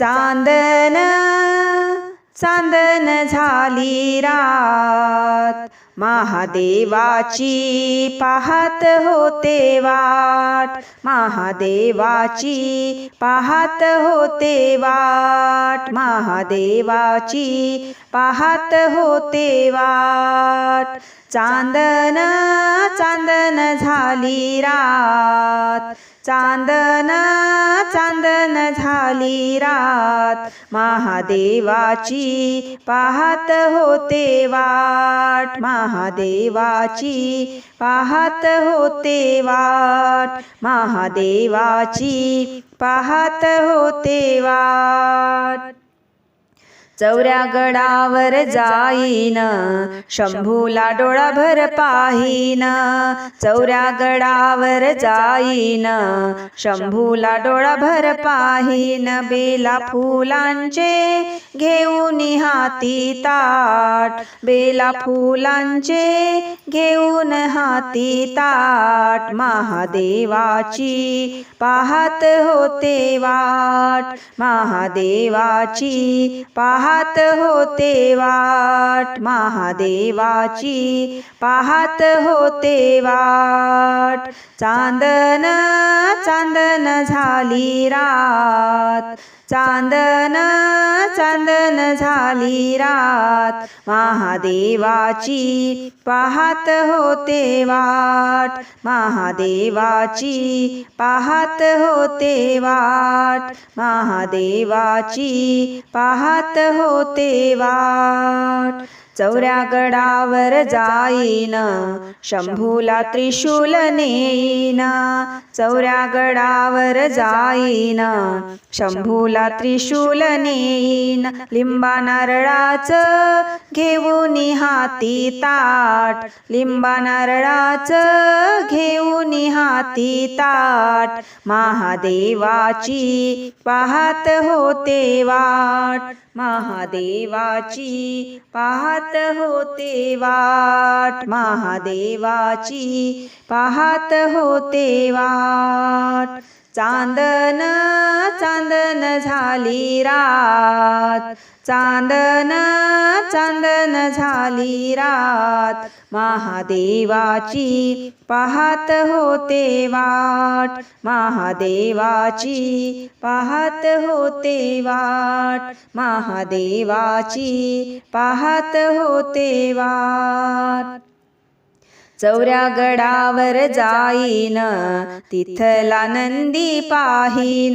चांदन चांदन झाली रात. महादेवाची पाहत होते वाट. महादेवाची पाहत होते वाट. महादेवाची पाहत होते वाट. चांदन चांदन झाली रात. चांदन झाली रात. महादेवाची पाहत होते वाट. महादेवाची पाहत होते वाट. महादेवाची पाहत होते वाट. चौऱ्या गडावर जाईन. शंभूला डोळाभर पाहीन. चौऱ्या गडावर जाईन. शंभूला डोळाभर पाहीन. बेला फुलांचे घेऊन हाती ताट. बेला फुलांचे घेऊन हाती ताट. महादेवाची पाहत होते वाट. महादेवाची पाहत होते वाट महादेवाची. पाहत होते वाट चांदन चांदन झाली रात. चांदन चांदन झाली रात. महादेवाची पाहत होते वाट. महादेवाची पाहत होते वाट. महादेवाची पाहत होते वाट. चौऱ्या गडावर जाईन. शंभूला त्रिशूल नेईना चौऱ्या गडावर जाईन शंभूला त्रिशूल नेईन लिंबा नारळाचं घेऊन हाती ताट लिंबा नारळाच घेऊन हाती ताट महादेवाची पाहत होते वाट महादेवाची पाहत होते वाट महादेवाची पाहत होते वाट. चांदन चांदन झाली रात. चांदन चांदन झाली रात. महादेवाची पाहत होते वाट. महादेवाची पाहत होते वाट. महादेवाची पाहत होते वाट. चौऱ्या गडावर जाईन तिथला नंदी पाहीन.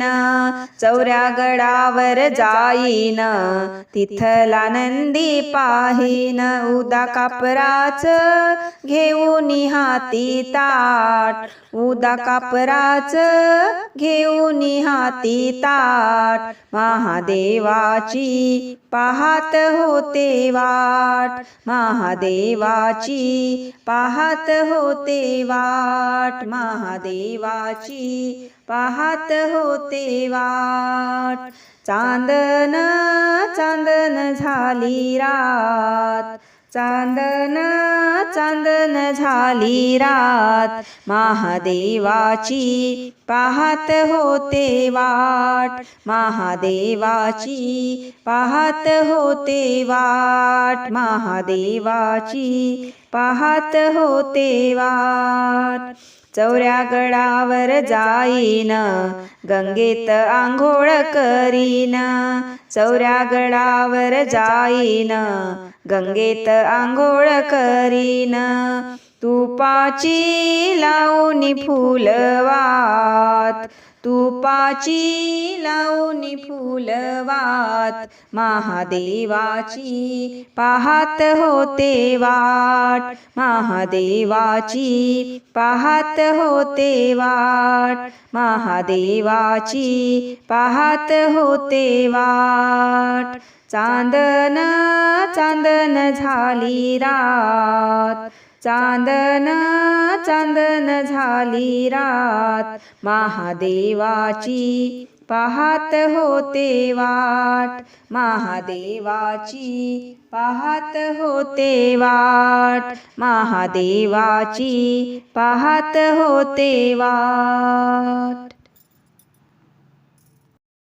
चौऱ्या गडावर जाईन तिथला नंदी पाहीन. उदा कापराच घेऊन हाती ताट. उदा कापराच घेऊन हाती ताट. महादेवाची पाहत होते वाट. महादेवाची पाहत होते वाट महादेवाची पाहत होते वाट. चांदन चांदन झाली रात चांदन चांदन झाली रात. महादेवाची पाहत होते वाट महादेवाची पाहत होते वाट. महादेवाची पाहत होते वाट. चौऱ्या गडावर जाईन गंगेत आंघोळ करीन. चौऱ्या गडावर जाईन गंगेत आंघोळ करीन. तुपाची लावणी फुलवात तुपाची लावणी फुलवात महादेवाची पाहत होते वाट महादेवाची पाहत होते वाट महादेवाची पाहत होते वाट. चांदन चांदन झाली रात चांदन चांदन झाली रात. महादेवाची पाहत होते वाट. महादेवाची पाहत होते वाट. महादेवाची पाहत होते वाट.